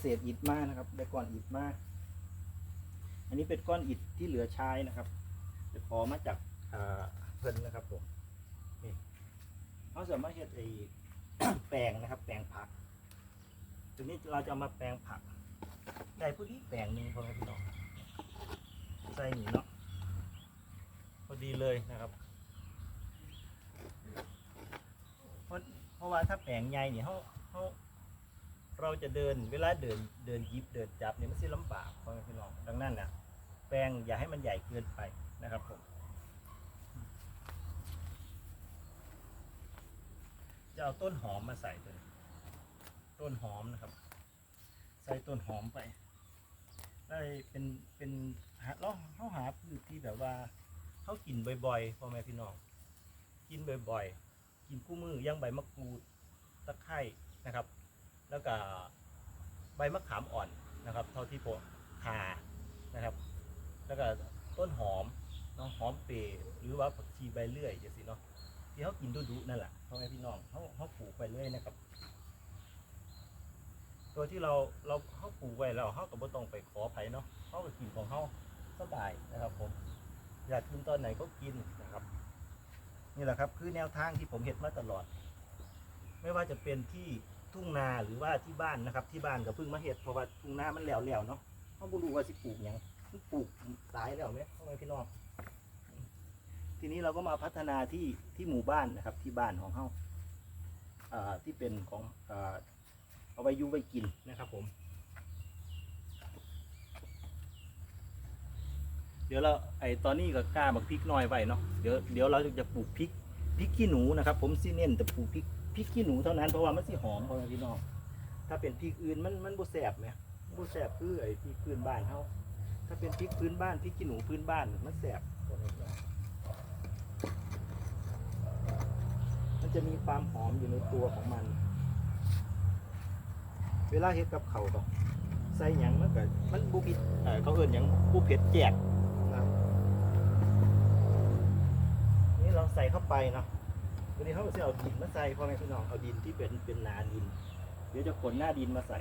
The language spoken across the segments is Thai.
เศษอิฐมากนะครับได้ก้อนอิฐมาก อันนี้เป็นก้อนอิฐที่เหลือใช้นะครับจะขอมาจากเพิ่นนะครับผมนี่เขาสามารถเฮ็ดไอ้แปลงนะครับ แปลงผักตัวนี้เราจะมาแปลงผักได้พอดีแปลงหนึ่งพอไหมพี่น้องใส่หนีเนาะพอดีเลยนะครับเพราะเพราะว่าถ้าแปลงใหญ่เนี่ยเขาเขา เราจะเดินเวลาเดินเดินยิบเดินจับเนี่ยมันสิลำบากพ่อแม่พี่น้องดังนั้นนะแปลงอย่าให้มันใหญ่เกินไปนะครับผมจะเอาต้นหอมมาใส่ตัวต้นหอมนะครับ ใส่ต้นหอมไป ได้เป็นเป็นหาเราเขาหาพืชที่แบบว่าเขากินบ่อยๆพ่อแม่พี่น้องกินบ่อยๆ กินคู่มือย่างใบมะกรูดตะไคร้นะครับ แล้วก็ใบมะขามอ่อนนะครับ เท่าที่ผมทานะครับ แล้วก็ต้นหอมเนาะหอมเปรย์หรือว่าผักชีใบเลื่อยอย่างสิเนาะที่เขากินดุๆนั่นแหละพ่อแม่พี่น้องเขาเขาปลูกไปเรื่อยนะครับ ตัวที่เราเราเขาปลูกไว้แล้วเขาก็บ่ต้องไปขอไผเนาะเขาก็กินของเขาสบายนะครับผมอยากกินตอนไหนก็กินนะครับ นี่แหละครับ คือแนวทางที่ผมเห็นมาตลอด ไม่ว่าจะเป็นที่ ทุ่งนาหรือว่าที่บ้านนะครับ ที่บ้านก็เพิ่งมาเห็ดเพราะว่าทุ่งนามันแล้วๆเนาะเขาบ่รู้ว่าสิปลูกหยังมันปลูกตายแล้วไหมพ่อแม่พี่น้องทีนี้เราก็มาพัฒนาที่ที่หมู่บ้านนะครับ ที่บ้านของเขาอ่าที่เป็นของอ่าเอาไว้ยูไว้กินนะครับ ผม เดี๋ยวเราไอตอนนี้ก็กล้าบักพริกน้อยไว้เนาะเดี๋ยวเดี๋ยวเราจะปลูกพริกพริกขี้หนูนะครับ ผมซีเน้นแต่ปลูกพริก พริกขี้หนูเท่านั้นเพราะว่ามันสิหอมพอพี่น้องถ้าเป็นพริกอื่นมันมันบ่แสบไหมบ่แสบคือไอ้พริกพื้นบ้านเขาถ้าเป็นพริกพื้นบ้านพริกขี้หนูพื้นบ้านมันแสบมันจะมีความหอมอยู่ในตัวของมัน เวลาเฮ็ดกับเขาต้องใส่หยังมันก็มันบุผิดเขาเอิ้นหยังบุเผ็ดแจกนี่เราใส่เข้าไปเนาะ วันนี้เขาจะเอาดินมาใส่พ่อแม่พี่น้องเอาดินที่เป็นเป็นนาดิน เดี๋ยวจะขนหน้าดินมาใส่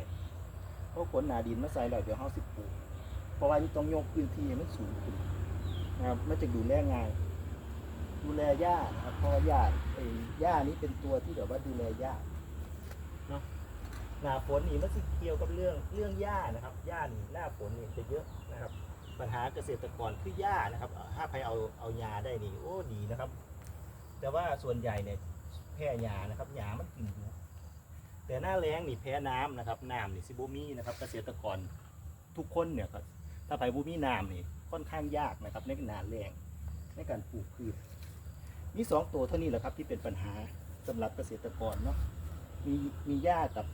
เพราะขนหนาดินมาใส่แล้วเดี๋ยวเขาสิปลูกเพราะว่านี่ต้องยกพื้นที่ให้มันสูงขึ้นนะครับมันจะดูแลง่ายดูแลหญ้านะครับเพราะว่าหญ้าไอ้หญ้านี้เป็นตัวที่แบบว่าดูแลหญ้าเนาะหน้าฝนนี่มันสิเกี่ยวกับเรื่องเรื่องหญ้านะครับหญ้านี่หน้าฝนนี่จะเยอะนะครับ ปัญหาเกษตรกรคือหญ้านะครับ ถ้าใครเอาเอายาได้นี่โอ้ดีนะครับ แต่ว่าส่วนใหญ่เนี่ยแพ้ยานะครับหยามันกินอยู่แต่หน้าแล้งนี่แพ้น้ำนะครับน้ำนี่ซิบูมีนะครับ เกษตรกรทุกคนเนี่ยครับถ้าไปบูมีน้ำนี่ค่อนข้างยากนะครับในหนาแรงในการปลูกพืชมีสองตัวเท่านี้แหละครับที่เป็นปัญหาสำหรับเกษตรกรเนาะมีมีหญ้ากับ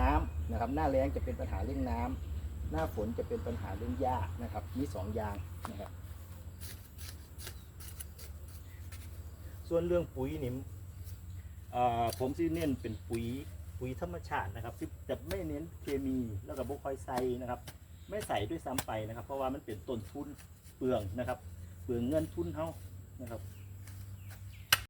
น้ำนะครับ หน้าแล้งจะเป็นปัญหาเรื่องน้ำหน้าฝนจะเป็นปัญหาเรื่องหญ้านะครับ มีสองอย่างนะครับ ส่วนเรื่องปุ๋ยนี่มอ่อผมซีเน้นเป็นปุ๋ยปุ๋ยธรรมชาตินะครับจะไม่เน้นเคมีแล้วก็บุคอยใส่นะครับ ไม่ใส่ด้วยซ้ำไปนะครับ เพราะว่ามันเป็นต้นทุนเปลืองนะครับ เปลืองเงินทุนเฮานะครับ